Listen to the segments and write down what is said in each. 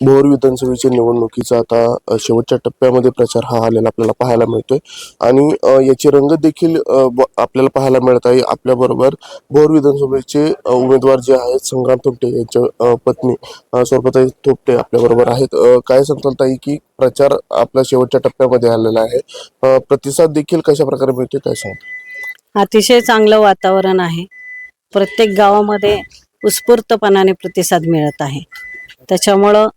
भोर विधानसभेच्या निवडणुकीचा आता शेवटच्या टप्प्यामध्ये प्रचार हा आलेला आपल्याला पाहायला मिळतोय. आणि याची रंगत देखील आपल्याला पाहायला मिळत आहे. आपल्या बरोबर भोर विधानसभेचे उमेदवार जे आहेत संग्राम थोपटे यांच्या पत्नी स्वरूपताई थोपटे आपल्या बरोबर आहेत काय सांगताल ताई की प्रचार आपल्या शेवटच्या टप्प्यामध्ये आलेला आहे. प्रतिसाद देखील कशा प्रकारे मिळतोय काय सांगतो अतिशय चांगलं वातावरण आहे. प्रत्येक गावामध्ये उत्स्फूर्तपणाने प्रतिसाद मिळत आहे. त्याच्यामुळं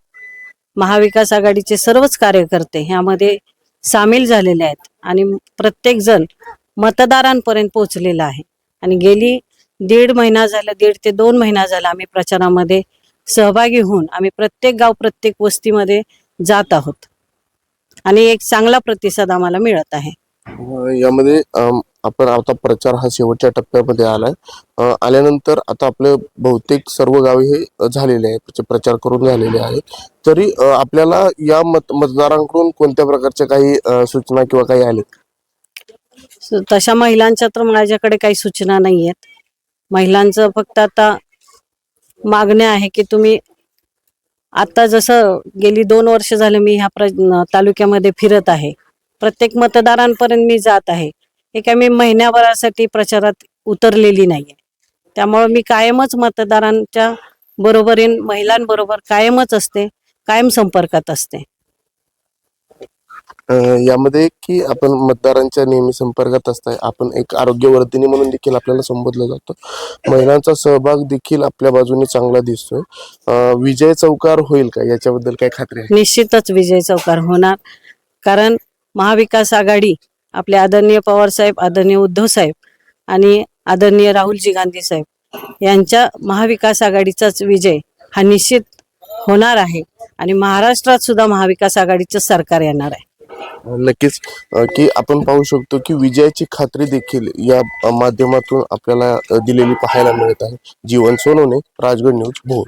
महाविकास आघाडीचे सर्वच कार्यकर्ते ह्यामध्ये सामील झालेले आहेत आणि प्रत्येक जण मतदारांपर्यंत पोहोचलेला आहे. आणि गेली दीड महिना झाला दीड ते दोन महिना झाला आम्ही प्रचारामध्ये सहभागी होऊन आम्ही प्रत्येक गाव प्रत्येक वस्तीमध्ये जात आहोत. आणि एक चांगला प्रतिसाद आम्हाला मिळत आहे. यामध्ये आपण आता प्रचार हा शेवटच्या टप्प्यामध्ये आलाय. आल्यानंतर आता आपले बहुतेक सर्व गावे हे झालेले आहेत म्हणजे प्रचार करून झालेले आहेत. तरी आपल्याला या मत मतदारांकडून कोणत्या प्रकारच्या काही सूचना किंवा काही आल्या? तशा महिलांच्या तर माझ्याकडे काही सूचना नाही आहेत महिलांचं फक्त आता मागणे आहे की तुम्ही आता जसं गेली दोन वर्ष झाले मी ह्या प्र तालुक्यामध्ये फिरत आहे. प्रत्येक मतदारांपर्यंत मी जात आहे. हे काय मी महिन्याभरासाठी प्रचारात उतरलेली नाहीये. त्यामुळे मी कायमच मतदारांच्या बरोबरीन महिलांबरोबर कायमच असते कायम संपर्कात असते. अ, यामध्ये की आपण मतदारांच्या नेहमी संपर्कात असताय आपण एक आरोग्यवर्धिनी म्हणून देखील आपल्याला संबोधलं जातं. महिलांचा सहभाग देखील आपल्या बाजूने चांगला दिसतोय. अ, विजय चौकार होईल का? याच्याबद्दल काय खात्री आहे? निश्चितच विजय चौकार होणार. कारण महाविकास आघाडी आपले आदरणीय पवार साहेब आदरणीय उद्धव साहेब आणि आदरणीय राहुलजी गांधी साहेब यांच्या महाविकास आघाडीचाच विजय हा निश्चित होणार आहे आणि महाराष्ट्रात सुद्धा महाविकास आघाडीचं सरकार येणार आहे. नक्कीच. की आपण पाहू शकतो की विजयाची खात्री देखील या माध्यमातून आपल्याला दिलेली पाहायला मिळत आहे. जीवन सोनवणे राजगड न्यूज भोर.